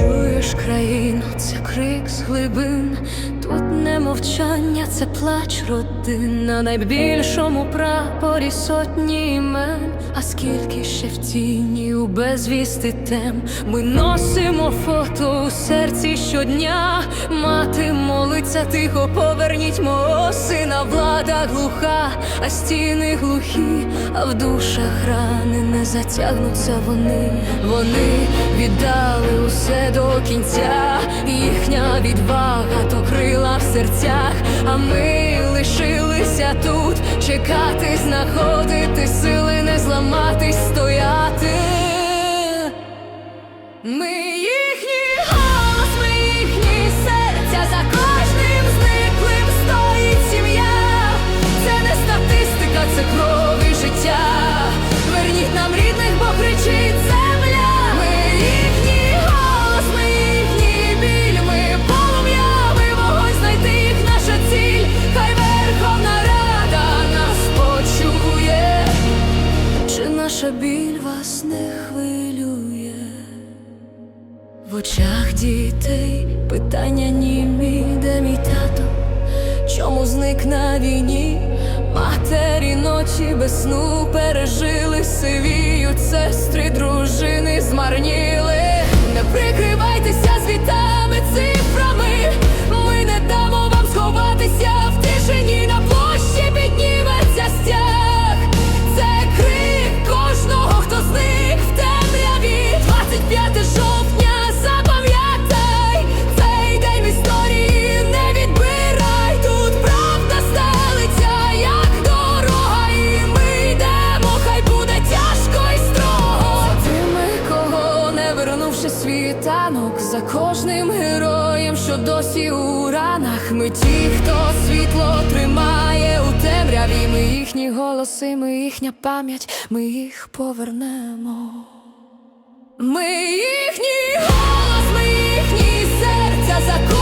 між країн, це крик з глибин, тут не мовчання, це плач родин на найбільшому прапорі сотні імен. А скільки ще в тіні у безвісти тем? Ми носимо фото у серці щодня. Мати молиться тихо, поверніть мого сина, влада глуха, а стіни глухі, а в душах рани затягнуться вони. Вони віддали усе до кінця, їхня відвага то крила в серцях, а ми лишилися тут. Чекати, знаходити сили, не зламатись, Чи наша біль вас не хвилює? В очах дітей питання німі, де мій тато, чому зник на війні? Матері ночі без сну пережили, сивіють сестри, дружини змарніли. Досі у ранах. Ми ті, хто світло тримає у темряві. Ми їхні голоси, ми їхня пам'ять, ми їх повернемо. Ми їхній голос, ми їхні серця за кожним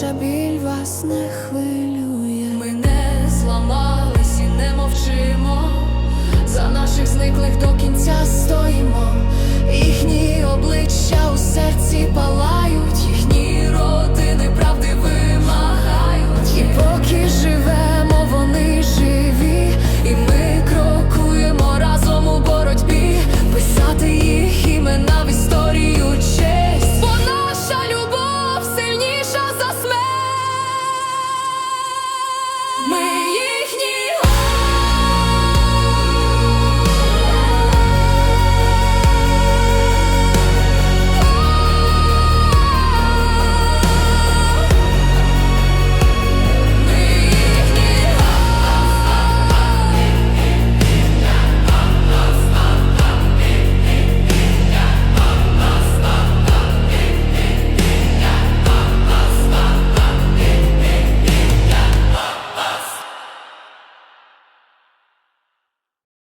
ваша біль вас не хвилює. Ми не зламались і не мовчимо за наших зників.